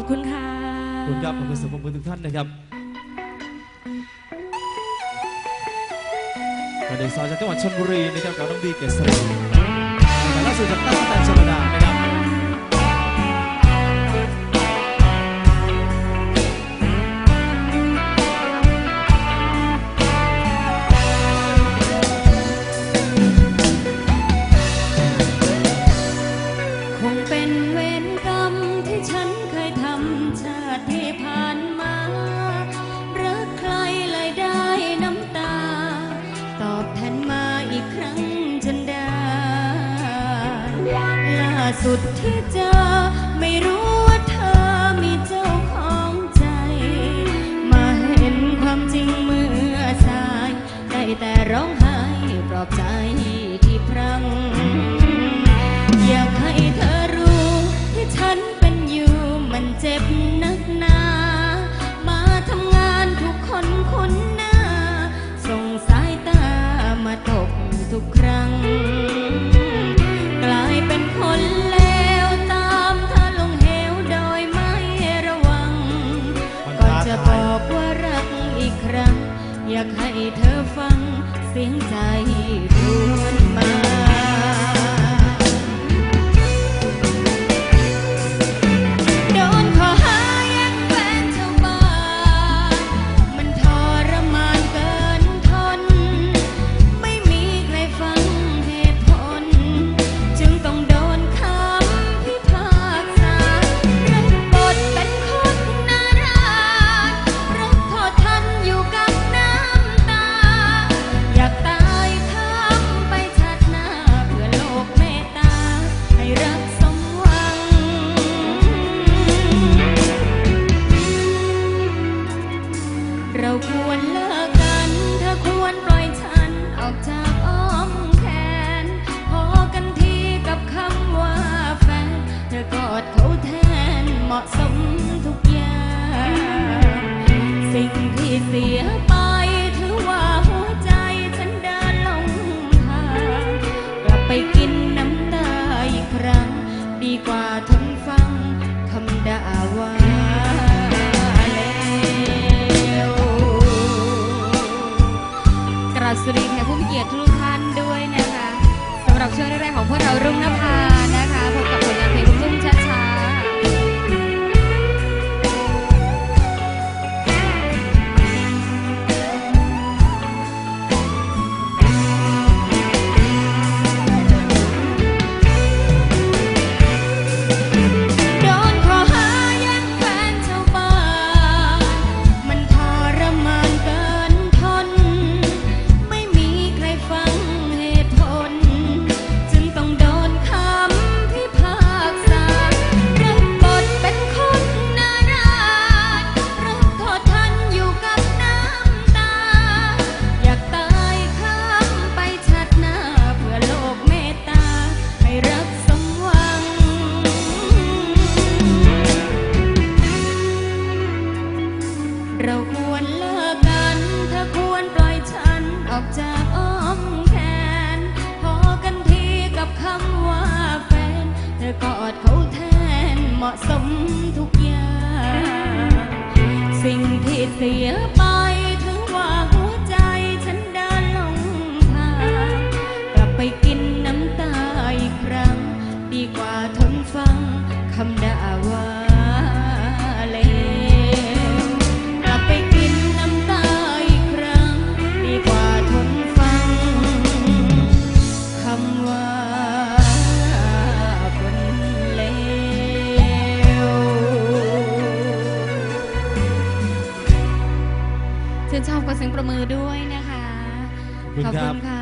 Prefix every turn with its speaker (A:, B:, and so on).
A: อบคุณค่ะ
B: ขอบคุณครับขอบคุณสมบูรณ์ทุกท่านนะครับวันนี้สาวจากจังหวัดชลบุรีนะครับกับน้องดีเกษรีแต่ล่าสุดจากตั้งแต่ชลดานะครับ
A: สุดที่เจอไม่รู้ เสียงใจรวนมา เราควรเลิกกันเธอควรปล่อยฉันออกจากอ้อมแขน พอกันทีกับคำว่าแฟน เธอกอดเขาแทนเหมาะสมทุกอย่าง สิ่งที่เสียไปถือว่าหัวใจฉันเดินลงทางกลับไปกินน้ำตาอีกครั้ง ดีกว่าทนฟังคำด่าว่าาบสวัสดีแขกผู้มีเกียรติทุกท่านด้วยนะคะสำหรับช่วงแรกๆของพวกเรารุ่งนภา อกจากอ้อมแขน พอกันทีกับคำว่าแฟน เธอกอดเขาแทนเหมาะสมทุกอย่าง สิ่งที่เสียไปถือว่าหัวใจฉันเดินลงทางกลับไปกินน้ำตาอีกครั้ง ดีกว่าทนฟังคำด่าว่า นชอบกับเสียงประมือด้วยนะคะ
B: ขอบคุณครับ
A: ค่ะ